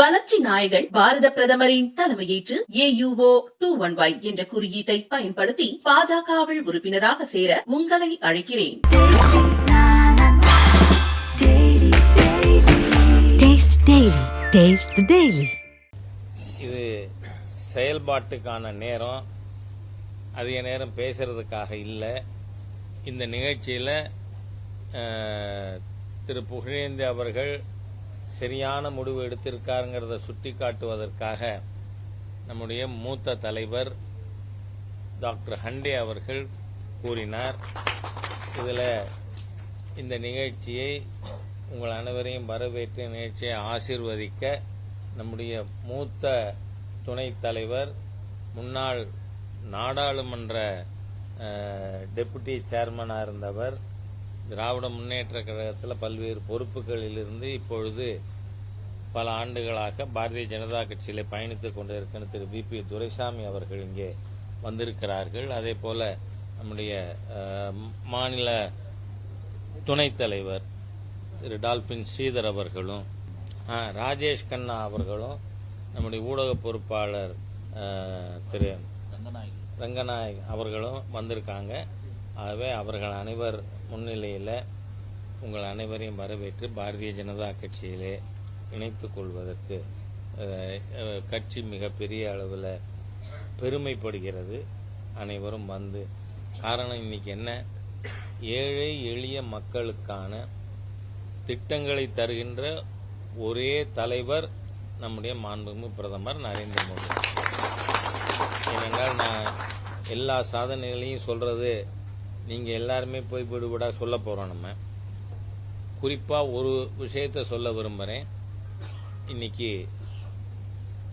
வளர்ச்சி நாயகன் பாரத பிரதமரின் தலைமையேற்று ஏயுஓ டூ ஒன் ஒய் என்ற குறியீட்டை பயன்படுத்தி பாஜகவில் உறுப்பினராக சேர உங்களை அழைக்கிறேன். இது செயல்பாட்டுக்கான நேரம். அதிக நேரம் பேசுறதுக்காக இல்லை. இந்த நிகழ்ச்சியில் திரு புகழேந்தி அவர்கள் சரியான முடிவு எடுத்திருக்காருங்கிறத சுட்டி காட்டுவதற்காக நம்முடைய மூத்த தலைவர் டாக்டர் ஹண்டே அவர்கள் கூறினார். இதில் இந்த நிகழ்ச்சியை உங்கள் அனைவரையும் வரவேற்று நிகழ்ச்சியை ஆசிர்வதிக்க நம்முடைய மூத்த துணைத் தலைவர் முன்னாள் நாடாளுமன்ற டெப்புட்டி டெபுட்டி சேர்மனாக இருந்தவர் திராவிட முன்னேற்ற கழகத்தில் பல்வேறு பொறுப்புகளிலிருந்து இப்பொழுது பல ஆண்டுகளாக பாரதிய ஜனதா கட்சியிலே பயணித்துக் கொண்டிருக்கிற திரு வி பி துரைசாமி அவர்கள் இங்கே வந்திருக்கிறார்கள். அதே போல நம்முடைய மாநில துணைத் தலைவர் திரு டால்பின் ஸ்ரீதர் அவர்களும் ராஜேஷ் கண்ணா அவர்களும் நம்முடைய ஊடக பொறுப்பாளர் திரு ரங்கநாயக் அவர்களும் வந்திருக்காங்க. ஆகவே அவர்கள் அனைவர் முன்னிலையில் உங்கள் அனைவரையும் வரவேற்று பாரதிய ஜனதா கட்சியிலே இணைத்துக் கொள்வதற்கு கட்சி மிகப்பெரிய அளவில் பெருமைப்படுகிறது. அனைவரும் வந்து காரணம் இன்னைக்கு என்ன? ஏழை எளிய மக்களுக்கான திட்டங்களை தருகின்ற ஒரே தலைவர் நம்முடைய மாண்புமிகு பிரதமர் நரேந்திர மோடி. ஏனென்றால் நான் எல்லா சாதனைகளையும் சொல்றது நீங்கள் எல்லாருமே போய் விடுபடா சொல்ல போகிறோம் நம்ம. குறிப்பாக ஒரு விஷயத்த சொல்ல விரும்புகிறேன் இன்னைக்கு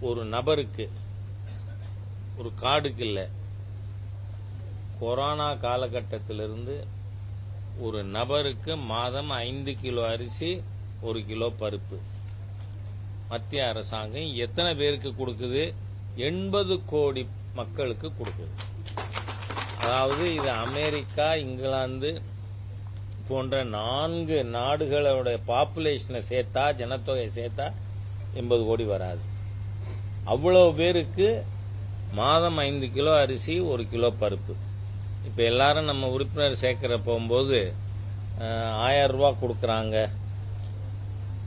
ஒரு நபருக்கு ஒரு காடுக்கு இல்லை கொரோனா காலகட்டத்திலிருந்து ஒரு நபருக்கு மாதம் ஐந்து கிலோ அரிசி ஒரு கிலோ பருப்பு. மத்திய அரசாங்கம் எத்தனை பேருக்கு கொடுக்குது? எண்பது கோடி மக்களுக்கு கொடுக்குது. அதாவது இது அமெரிக்கா இங்கிலாந்து போன்ற நான்கு நாடுகளோட பாப்புலேஷனை சேர்த்தா ஜனத்தொகை சேர்த்தா எண்பது கோடி வராது. அவ்வளோ பேருக்கு மாதம் ஐந்து கிலோ அரிசி ஒரு கிலோ பருப்பு. இப்போ எல்லாரும் நம்ம உறுப்பினர் சேர்க்கிற போகும்போது ஆயிரம் ரூபா கொடுக்குறாங்க.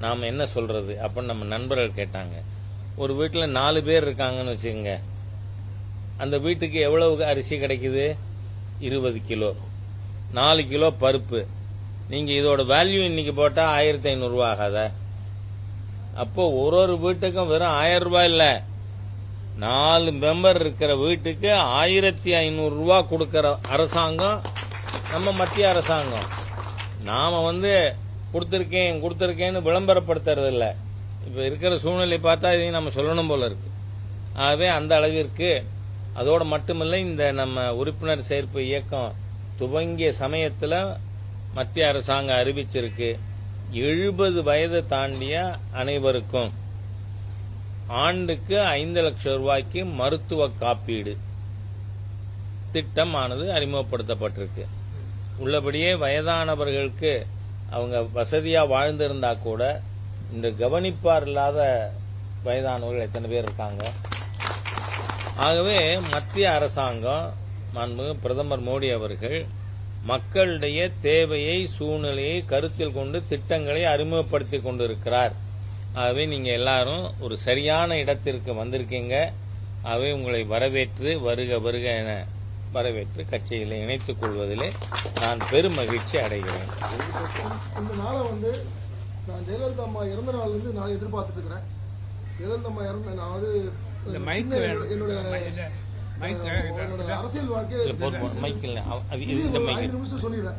நாம் என்ன சொல்கிறது அப்படின்னு நம்ம நண்பர்கள் கேட்டாங்க. ஒரு வீட்டில் நாலு பேர் இருக்காங்கன்னு வச்சுக்கோங்க. அந்த வீட்டுக்கு எவ்வளவு அரிசி கிடைக்குது? இருபது கிலோ. நாலு கிலோ பருப்பு. நீங்க இதோட வேல்யூ இன்னைக்கு போட்டா ஆயிரத்தி ஐநூறுரூவா ஆகாத? அப்போ ஒரு ஒரு வீட்டுக்கும் வெறும் ஆயிரம் ரூபாய் இல்ல. நாலு மெம்பர் இருக்கிற வீட்டுக்கு ஆயிரத்தி ஐநூறு ரூபா அரசாங்கம் நம்ம மத்திய அரசாங்கம். நாம வந்து கொடுத்துருக்கேன் கொடுத்துருக்கேன்னு விளம்பரப்படுத்துறது இல்லை இப்ப இருக்கிற சூழ்நிலை பார்த்தா இதையும் நம்ம சொல்லணும் போல இருக்கு. ஆகவே அந்த அளவிற்கு அதோடு மட்டுமில்லை இந்த நம்ம உறுப்பினர் சேர்ப்பு இயக்கம் துவங்கிய சமயத்தில் மத்திய அரசாங்கம் அறிவிச்சிருக்கு எழுபது வயது தாண்டிய அனைவருக்கும் ஆண்டுக்கு ஐந்து லட்சம் ரூபாய்க்கு மருத்துவ காப்பீடு திட்டமானது அறிமுகப்படுத்தப்பட்டிருக்கு. உள்ளபடியே வயதானவர்களுக்கு அவங்க வசதியாக வாழ்ந்திருந்தா கூட இந்த கவனிப்பார் இல்லாத வயதானவர்கள் எத்தனை பேர் இருக்காங்க? ஆகவே மத்திய அரசாங்கம் மாண்புமிகு பிரதமர் மோடி அவர்கள் மக்களுடைய தேவையை சூழ்நிலையை கருத்தில் கொண்டு திட்டங்களை அறிமுகப்படுத்தி கொண்டிருக்கிறார். ஆகவே நீங்கள் எல்லாரும் ஒரு சரியான இடத்திற்கு வந்திருக்கீங்க. ஆகவே உங்களை வரவேற்று வருக வருக என வரவேற்று கட்சியில் இணைத்துக் கொள்வதிலே நான் பெரும் மகிழ்ச்சி அடைகிறேன். இந்த நாளை வந்து நான் ஜெயலலிதா அம்மா இறந்த நாள்ல நான் எதிர்பார்த்துட்டு இருக்கிறேன். அம்மா இறந்த நான் வந்து. என்னோட அரசியல் வாழ்க்கை நிமிஷம் சொல்லிடுறேன்.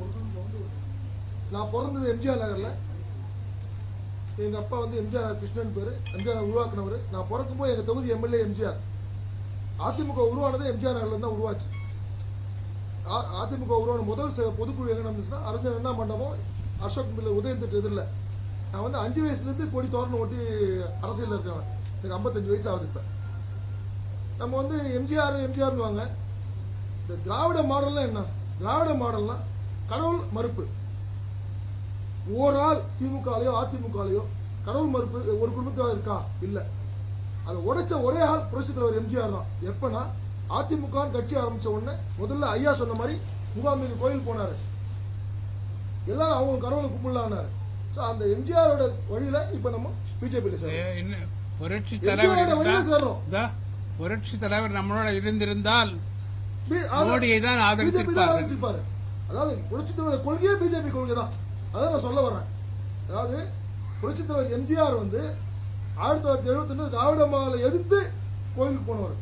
நான் பிறந்தது எம்ஜிஆர் நகர்ல. எங்க அப்பா வந்து எம்ஜிஆர் கிருஷ்ணன் பேரு. எம்ஜிஆர் உருவாக்குனவர். நான் பிறக்கும்போது எங்க தொகுதி எம்எல்ஏ எம்ஜிஆர். அதிமுக உருவானது எம்ஜிஆர் நகர்ல தான் உருவாச்சு. அதிமுக உருவான முதல் பொதுக்குழு எங்க நடந்துச்சுன்னா அறிஞர் அண்ணா மண்டபம் அசோக் பில்லர் உதயம் திட்டு எதிரில். நான் வந்து அஞ்சு வயசுலேருந்து கொடி தோரணம் ஒட்டி அரசியலில் இருக்கிறவன் எனக்கு 55 வயசு ஆகுது இப்போ. நம்ம வந்து எம்ஜிஆர் எம்ஜிஆர் வாங்க இந்த திராவிட மாடல்லாம் என்ன? திராவிட மாடல்னா கடவுள் மறுப்பு. ஓரால் திமுகலையோ அதிமுகலையோ கடவுள் மறுப்பு ஒரு குடும்பத்தில் இருக்கா? இல்லை. அதை உடைச்ச ஒரே ஆள் புரட்சி தலைவர் எம்ஜிஆர் தான். எப்பனா அதிமுக கட்சி ஆரம்பிச்ச உடனே முதல்ல ஐயா சொன்ன மாதிரி முகாம் கோயில் போனாரு. எல்லாரும் அவங்க கடவுளை கும்பிடலான்னாரு. சோ அந்த எம்ஜிஆரோட வழியில இப்ப நம்ம பிஜேபியில சேரோம் என்ன புரட்சி தலைவர் இதோ, புரட்சி தலைவர் நம்மளோட இருந்திருந்தால் மோடியை தான் ஆதரிச்சிருப்பாரு. அதாவது புரட்சித் தலைவர் கொள்கையே பிஜேபி கொள்கை தான் அதான் நான் சொல்ல வரேன் அதாவது புரட்சித் தலைவர் எம்ஜிஆர் வந்து ஆயிரத்தி தொள்ளாயிரத்தி எழுபத்தி ரெண்டு திராவிட மாடலை எதிர்த்து கோயிலுக்கு போனவர்.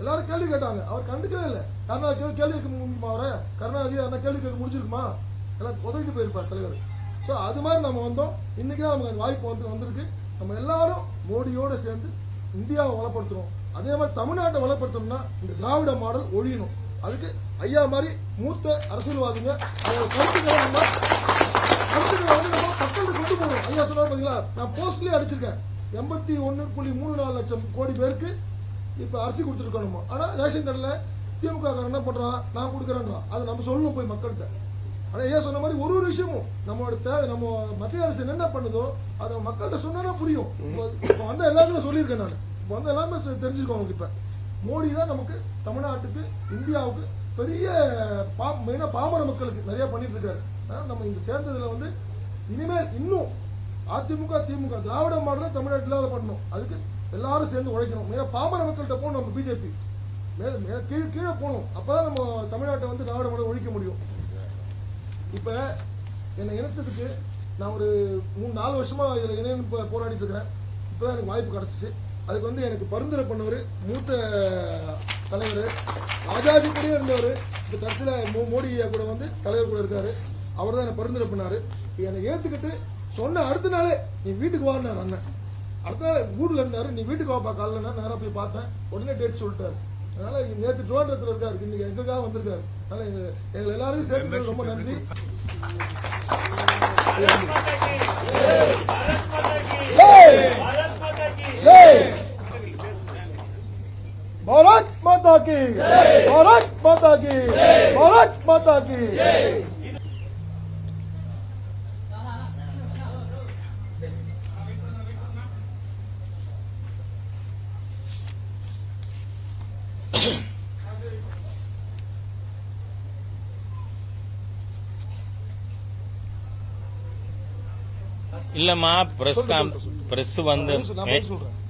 எல்லாரும் கேள்வி கேட்டாங்க. அவர் கண்டுக்கவே இல்லை. கருணாநிதி கேள்வி கேட்க முடியுமா அவரை? கருணாநிதி அந்த கேள்வி கேட்க முடிஞ்சிருக்குமா? எல்லாம் உதவிட்டு போயிருப்பார் தலைவர். ஸோ அது மாதிரி நம்ம வந்தோம். இன்னைக்கு தான் நமக்கு அந்த வாய்ப்பு வந்து வந்திருக்கு. நம்ம எல்லாரும் மோடியோடு சேர்ந்து இந்தியாவை வளப்படுத்துறோம். அதே மாதிரி தமிழ்நாட்டை வளப்படுத்தணும்னா இந்த திராவிட மாடல் ஒழியணும். அதுக்கு ஐயா மாதிரி மூத்த அரசியல்வாதிங்க அவங்களோட கருத்துக்களை நம்ம கருத்துக்களை வந்து நம்ம மக்களுக்கு கொண்டு போகணும். ஐயா சொன்னார் பாத்தீங்களா? நான் போஸ்ட்லயே அடிச்சிருக்கேன். எண்பத்தி ஒன்னு புள்ளி மூணு நாலு லட்சம் கோடி பேருக்கு இப்ப அரிசி கொடுத்துருக்கணுமோ? ஆனா ரேஷன் கடையில திமுக காரன் என்ன பண்றான்? நான் கொடுக்குறேன்றான். அது நம்ம சொல்லணும் போய் மக்கள்கிட்ட. ஆனா ஏன் சொன்ன மாதிரி ஒரு ஒரு விஷயமும் நம்மளோட தேவை நம்ம மத்திய அரசு என்ன பண்ணுதோ அதை மக்கள்கிட்ட சொன்னாதான் புரியும். இப்போ- வந்த எல்லாருமே சொல்லியிருக்கேன் நான். இப்போ வந்த எல்லாமே தெரிஞ்சிருக்கோம் உங்களுக்கு இப்ப. மோடி தான் நமக்கு தமிழ்நாட்டுக்கு இந்தியாவுக்கு பெரிய பா- மெயினா பாமர மக்களுக்கு நிறைய பண்ணிட்டு இருக்காரு அதனால நம்ம இந்த சேர்ந்ததுல வந்து இனிமேல் இன்னும் அதிமுக திமுக திராவிட மாடல தமிழ்நாட்டில் அதை பண்ணணும். அதுக்கு எல்லாரும் சேர்ந்து உழைக்கணும். மெயினா பாமர மக்கள்கிட்ட போகணும் நம்ம பிஜேபி. கீழே கீழே போகணும். அப்பதான் நம்ம தமிழ்நாட்டை வந்து திராவிட மாடல் ஒழிக்க முடியும். இப்போ என்னை இணைச்சதுக்கு நான் ஒரு மூணு நாலு வருஷமா இதில் இணையம் போ- போராடிட்டு இருக்கிறேன். இப்பதான் எனக்கு வாய்ப்பு கிடச்சிச்சு. அதுக்கு வந்து எனக்கு பரிந்துரை பண்ணவர் மூத்த தலைவர் ராஜாஜி கூட இருந்தவர் இப்போ தரிசில மோடி கூட வந்து தலைவர் கூட இருக்காரு. அவர் தான் என்னை பரிந்துரை பண்ணார். என்னை ஏற்றுக்கிட்டு சொன்ன அடுத்த நாளே நீ வீட்டுக்கு வான்னாரு அண்ணன் அடுத்த நாள் இருந்தார். நீ வீட்டுக்கு வாப்பா காலைல நேராக போய் பார்த்தேன். உடனே டேட் சொல்லிட்டாரு. அதனால நேத்து ட்ரோண்டத்துல இருக்காரு இன்னைக்கு எங்களுக்காக வந்திருக்காரு அதனால எங்க எங்களை எல்லாரையும் சேர்த்து ரொம்ப நன்றி ஜெய்! ஜெய்! பாரத் மாதா கி பாரத் மாதா கி பாரத் இல்லம்மா பிரஸ் காம் பிரஸ் வந்து.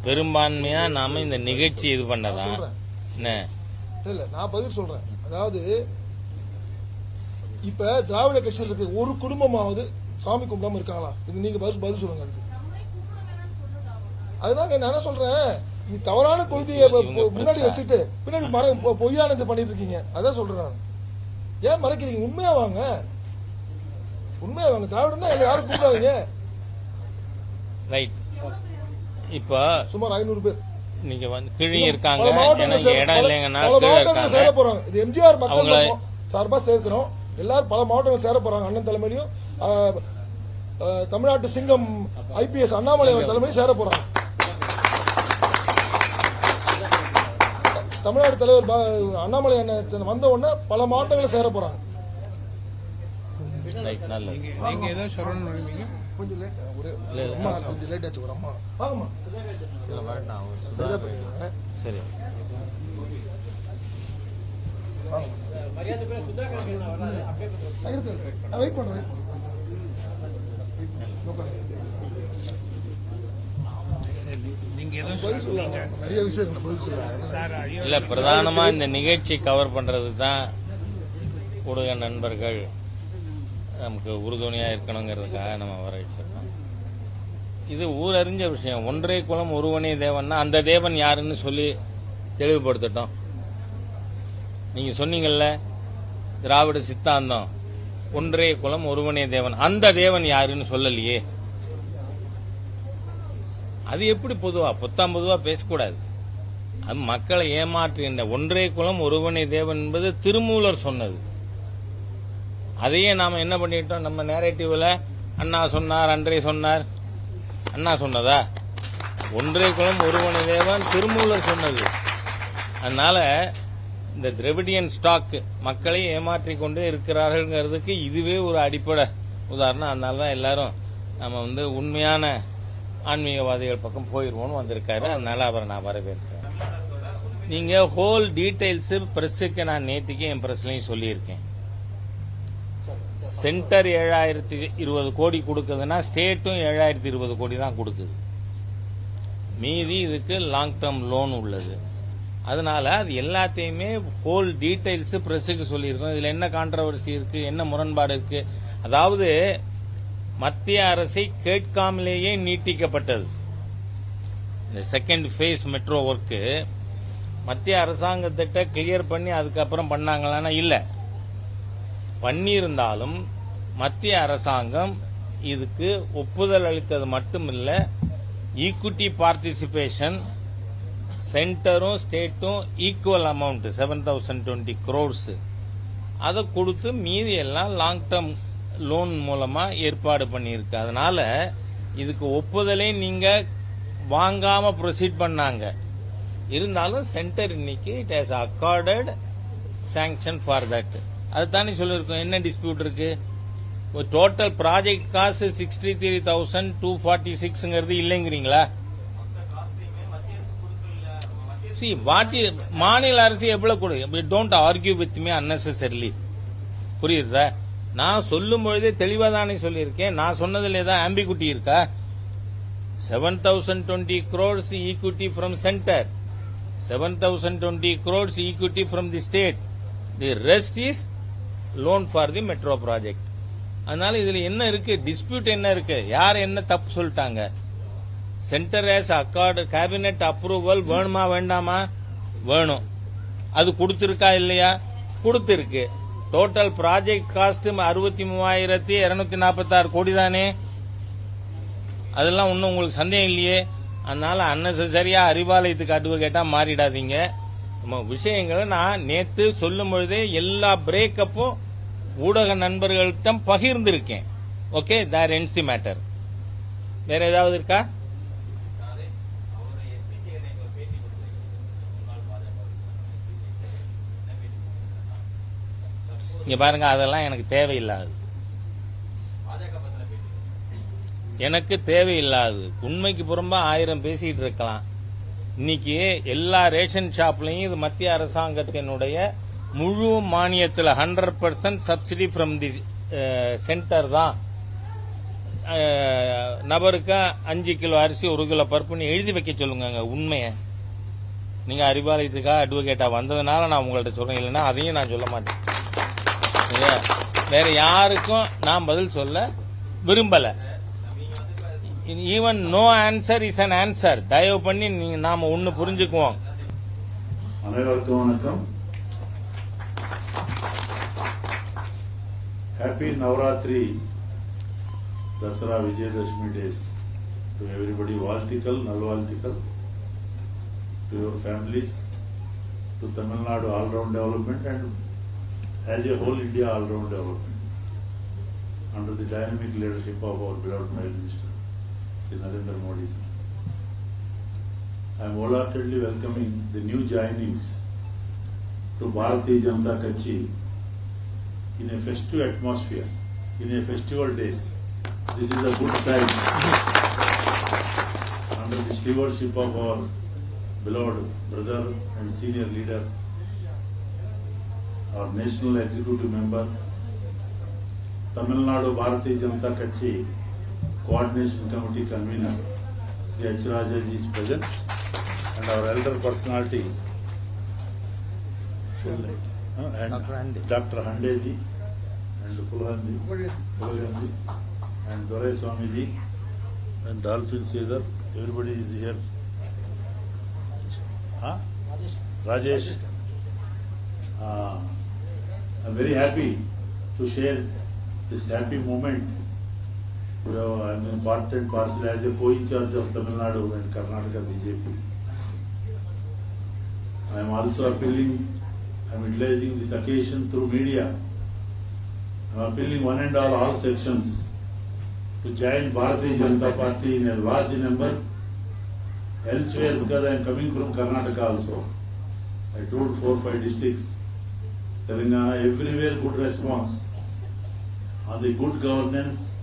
பெரும்பான்மையா நாம இந்த நிகழ்ச்சி இது பண்ணதா? சொல்றேன். என்ன? இல்ல நான் பதில் சொல்றேன். அதாவது இப்ப திராவிட கட்சியில் இருக்க ஒரு குடும்பமாவது சாமி கும்பிடாம இருக்காங்களா? இது நீங்க பதில் பதில் சொல்லுங்க அதுக்கு. அதுதாங்க நான் என்ன சொல்றேன்? இது தவறான கொள்கையை முன்னாடி. வச்சுட்டு பின்னாடி மற பொய்யானது பண்ணிட்டு இருக்கீங்க அதான் சொல்றேன். ஏன் மறைக்கிறீங்க? உண்மையா வாங்க. உண்மையா வாங்க. திராவிடம்னா யாரும் கூப்பிடாதீங்க. ரைட் இப்போ சுமார் ஐநூறு பேர். நீங்க வந்து கீழே இருக்காங்க. எனக்கு இடம் இல்லைங்கன்னா சேர போறாங்க. இது எம்ஜிஆர் மக்கள் சார்பா சேர்க்கிறோம். எல்லாரும் பல மாவட்டங்கள் சேர போறாங்க. அண்ணன் தலைமையிலும் தமிழ்நாட்டு சிங்கம் ஐபிஎஸ் அண்ணாமலை தலைமையும் சேர போறாங்க. தமிழ்நாடு தலைவர் பா- அண்ணாமலை அண்ணன் வந்த உடனே பல மாவட்டங்களில் சேர போறாங்க. வெயிட் பண்றேன் நீங்க ஏதோ பதில் சொல்லுங்க சொல்லலாம் நிறைய விஷயம் பதில் இல்ல பிரதானமா இந்த நிகழ்ச்சி கவர் பண்றது தான் ஊடக நண்பர்கள் நமக்கு உறுதுணையா இருக்கணுங்கிறதுக்காக நம்ம வர வச்சிருக்கோம். இது ஊரறிஞ்ச விஷயம். ஒன்றே குலம் ஒருவனே தேவன்னா அந்த தேவன் யாருன்னு சொல்லி தெளிவுபடுத்தட்டும். நீங்க சொன்னீங்கல்ல திராவிட சித்தாந்தம். ஒன்றே குலம் ஒருவனே தேவன். அந்த தேவன் யாருன்னு சொல்லலையே. அது எப்படி பொதுவா? பொத்தாம் பொதுவா பேசக்கூடாது. அது மக்களை ஏமாற்றுகின்ற ஒன்றே குலம் ஒருவனை தேவன் என்பது திருமூலர் சொன்னது. அதையே நாம என்ன பண்ணிட்டோம்? நம்ம நேரேட்டிவ்ல அண்ணா சொன்னார் அன்றே சொன்னார். அண்ணா சொன்னதா? ஒன்றே குலம் ஒருவனை தேவன் திருமூலர் சொன்னது. அதனால இந்த திரவிடியன் ஸ்டாக் மக்களை ஏமாற்றி கொண்டே இருக்கிறார்கள்ங்கிறதுக்கு இதுவே ஒரு அடிப்படை உதாரணம். அதனால தான் எல்லாரும் நம்ம வந்து உண்மையான ஆன்மீகவாதிகள் பக்கம் போயிருவோம்னு வந்திருக்காரு. அதனால அவரை நான் வரவேற்கிறேன். நீங்க ஹோல் டீடைல்ஸ் பிரஸுக்கு நான் நேத்திக்கு என் பிரஸ்லயும் சொல்லியிருக்கேன். சென்டர் ஏழாயிரத்தி இருபது கோடி கொடுக்குதுன்னா ஸ்டேட்டும் ஏழாயிரத்தி இருபது கோடி தான் கொடுக்குது. மீதி இதுக்கு லாங் டேர்ம் லோன் உள்ளது. அதனால அது எல்லாத்தையுமே ஹோல் டீடைல்ஸ் பிரஸுக்கு சொல்லியிருக்கோம். இதுல என்ன கான்ட்ரவர்சி இருக்கு? என்ன முரண்பாடு இருக்கு? அதாவது மத்திய அரசை கேட்காமலேயே நீட்டிக்கப்பட்டது. இந்த செகண்ட் ஃபேஸ் மெட்ரோ ஒர்க்கு மத்திய அரசாங்கத்திட்ட கிளியர் பண்ணி அதுக்கப்புறம் பண்ணாங்களான்னா இல்லை. பண்ணியிருந்தாலும் மத்திய அரசாங்கம் இதுக்கு ஒப்புதல் அளித்தது மட்டுமில்லை ஈக்குட்டி பார்ட்டிசிபேஷன் சென்டரும் ஸ்டேட்டும் equal amount seven thousand twenty crores அதை கொடுத்து மீதி எல்லாம் லாங் டேர்ம் லோன் மூலமா ஏற்பாடு பண்ணியிருக்கு. அதனால இதுக்கு ஒப்புதலே நீங்க வாங்காம ப்ரொசீட் பண்ணாங்க. இருந்தாலும் சென்டர் இன்னைக்கு it has accorded sanction for that அதுதானே சொல்லியிருக்கோம். என்ன டிஸ்பியூட் இருக்கு? டோட்டல் ப்ராஜெக்ட் காசு sixty three thousand two forty சிக்ஸ்ங்கிறது இல்லைங்கிறீங்களா? See, வாட்டி மாநில அரசு எவ்வளவு கொடு don't argue with me unnecessarily புரியுதா? நான் சொல்லும் பொழுதே தெளிவாக தானே சொல்லியிருக்கேன். நான் சொன்னதில் ஏதாவது ஆம்பிகுட்டி இருக்கா? Seven thousand twenty crores equity from centre seven thousand twenty crores equity from the state the rest is loan for the metro project அதனால இதுல என்ன இருக்கு? டிஸ்பியூட் என்ன இருக்கு? யார் என்ன தப்பு சொல்லிட்டாங்க? Centre has accord cabinet approval வேணுமா வேண்டாமா? வேணும். அது கொடுத்திருக்கா இல்லையா? கொடுத்திருக்கு. டோட்டல் ப்ராஜெக்ட் காஸ்ட் அறுபத்தி மூவாயிரத்தி இருநூத்தி நாற்பத்தி ஆறு கோடி தானே அதெல்லாம் ஒன்றும் உங்களுக்கு சந்தேகம் இல்லையே. அதனால அன்னெசரியா அறிவாலயத்துக்கு அட்வொகேட்டா மாறிடாதீங்க. நம்ம விஷயங்களை நான் நேத்து சொல்லும் பொழுதே எல்லா பிரேக்கப்பும் ஊடக நண்பர்கள்ட்ட பகிர்ந்திருக்கேன். Okay there ends the matter வேற ஏதாவது இருக்கா? இங்கே பாருங்க அதெல்லாம் எனக்கு தேவையில்லாது. எனக்கு தேவையில்லாது. உண்மைக்கு புறம்பா ஆயிரம் பேசிட்டு இருக்கலாம். இன்னைக்கு எல்லா ரேஷன் ஷாப்லையும் இது மத்திய அரசாங்கத்தினுடைய முழு மானியத்தில் hundred percent subsidy from the centre தான். Uh, நபருக்கு அஞ்சு கிலோ அரிசி ஒரு கிலோ பருப்புன்னு எழுதி வைக்க சொல்லுங்க உண்மையை. நீங்க அறிவாலயத்துக்காக அட்வொகேட்டா வந்ததுனால நான் உங்கள்ட்ட சொல்றேன். இல்லைன்னா அதையும் நான் சொல்ல மாட்டேன். சரியா? வேற யாருக்கும் நான் பதில் சொல்ல விரும்பல. Even no answer is an answer தயவு பண்ணி நீங்க நாம ஒன்னு புரிஞ்சுக்குவோம். அனைவருக்கும் வணக்கம். Happy Navaratri Dasara Vijayadashami days to everybody வாழ்த்துக்கள் நல்வாழ்த்துக்கள். To your families to Tamil Nadu all round development and as a whole India all-round development under the dynamic leadership of our beloved Prime Minister, Sri Narendra Modi. I am wholeheartedly welcoming the new joinees to Bharatiya Janata Kachi in a festive atmosphere, in a festival days. This is a good sign. Under the stewardship of our beloved brother and senior leader, और national executive member Tamil Nadu Bharatiya Janata कक्षी coordination committee convener Shri H Rajaji present and our elder personality doctor Handeji and कुलहंदी and Durai Swamiji and Dolphin Sridhar everybody is here Rajesh I'm very happy to share this happy moment. You know, I'm an important parcel as a co-in-charge of Tamil Nadu and Karnataka BJP. I am also appealing, I'm utilizing this occasion through media. I'm appealing one and all, all sections to join Bharatiya Janata Party in a large number elsewhere because I am coming from Karnataka also. I told four, five districts, Telangana, everywhere good response on the good governance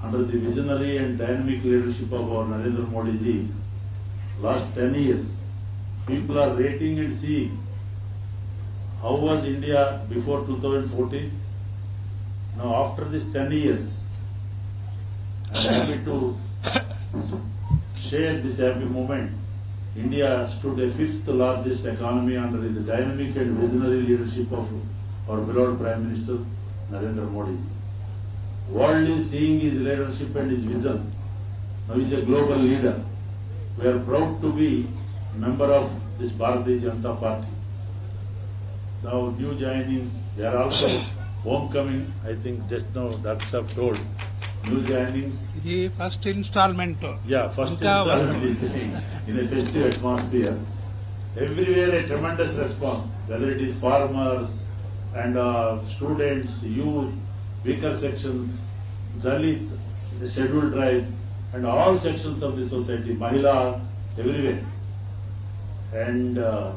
under the visionary and dynamic leadership of our Narendra Modi ji, last 10 years, people are rating and seeing how was India before 2014. Now after this 10 years, I am happy to share this happy moment. India stood a fifth largest economy under the dynamic and visionary leadership of our beloved Prime Minister Narendra Modi. World is seeing his leadership and his vision. Now he is a global leader. We are proud to be a member of this Bharatiya Janata Party. Now new joinings, they are also homecoming, I think just now. Saab told. New joinings, ఇది first instalment yeah, first ఇంకా installment is in a festive atmosphere. Everywhere a tremendous response, whether it is farmers and uh, students, youth, weaker sections, Dalit, the scheduled tribe, and all sections of the society, Mahila, everywhere. And uh,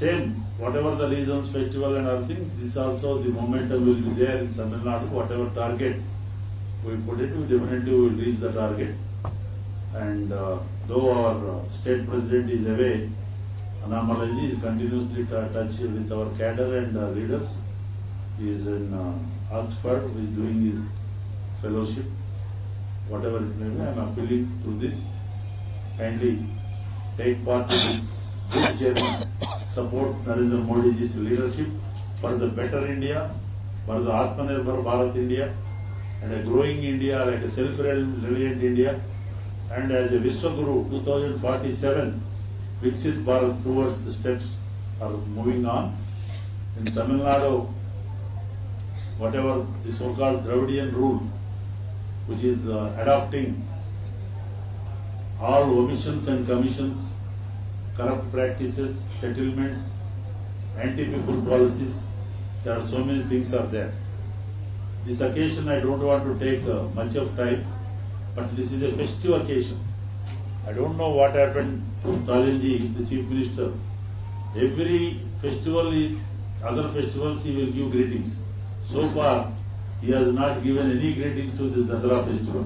same, whatever the reasons, festival and other things, this also the momentum will be there in Tamil Nadu, whatever target we put it, we definitely will reach the target. And uh, though our uh, state president is away, Anamalaji is continuously in touch with our cadre and leaders. He is in uh, Oxford, he is doing his fellowship, whatever it may be. I am appealing through this. Kindly take part in this good journey, support Narendra Modi's leadership for the better India, for the Atmanirbhar Bharat India, and a growing India like a self-reliant India, and as a Vishwaguru 2047, Viksit Bharat towards the steps are moving on. In Tamil Nadu, whatever the so-called Dravidian rule, which is uh, adopting all omissions and commissions, corrupt practices, settlements, anti-people policies, there are so many things are there. This occasion, I don't want to take uh, much of time, but this is a festive occasion. I don't know what happened to Stalinji, the chief minister. Every festival, other festivals, he will give greetings. So far, he has not given any greetings to the Dasara festival.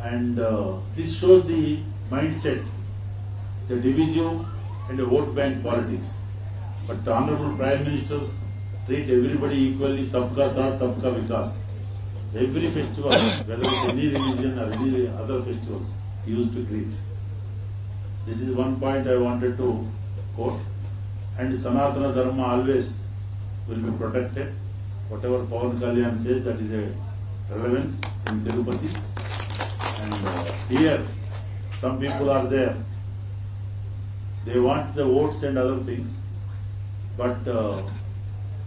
And uh, this shows the mindset, the division and the vote bank politics. But the honorable prime ministers treat everybody equally, sabka saath, sabka vikas. Every festival, whether it's any religion or any other festivals, used to greet. This is one point I wanted to quote. And Sanatana Dharma always will be protected. Whatever Pawan Kalyan says, that is a relevance in Tirupati. And here, some people are there. They want the votes and other things, but uh,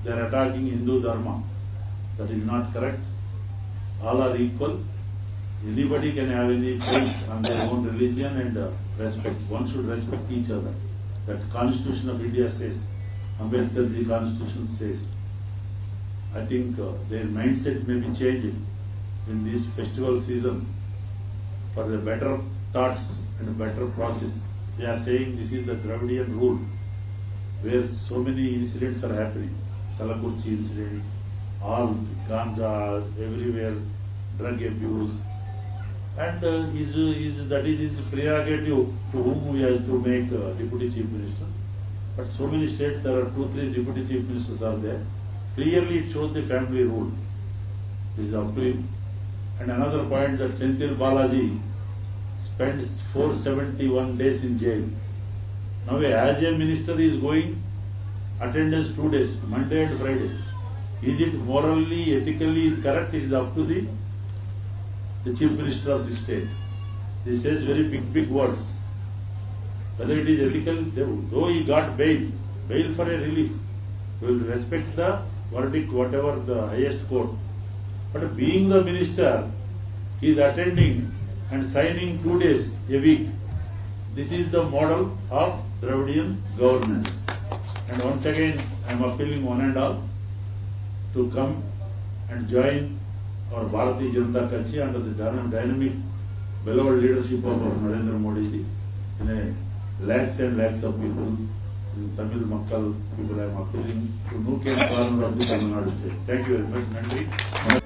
they are attacking Hindu Dharma. That is not correct. All are equal. Anybody can have any faith on their own religion and uh, respect. One should respect each other. That Constitution of India says, Ambedkar the Constitution says. I think uh, their mindset may be changing in this festival season for the better thoughts and better process. They are saying this is the Dravidian rule where so many incidents are happening. Kalakurchi incident, all ganja, everywhere, drug abuse. And uh, is, is, that is his prerogative to whom he has to make uh, deputy chief minister. But so many states, there are two, three deputy chief ministers are there. Clearly it shows the family rule. It is up to him. And another point that Senthil Balaji spends 471 days in jail. Now as a minister he is going, attendance two days, Monday and Friday. Is it morally, ethically is correct? It is up to the, the chief minister of the state. He says very big, big words. Whether it is ethical, though he got bail, bail for a relief, will respect the verdict, whatever the highest court. But being the minister, he is attending and signing two days a week. This is the model of Dravidian governance. And once again, I am appealing one and all to come and join our Bharatiya Janata Kutch under the dynamic, beloved leadership of Narendra Modi ji. In a lakhs and lakhs of people, in Tamil Makkal people, I am appealing to Nuke and corner of the Tamil Nadu state. Thank you very much, Nandri.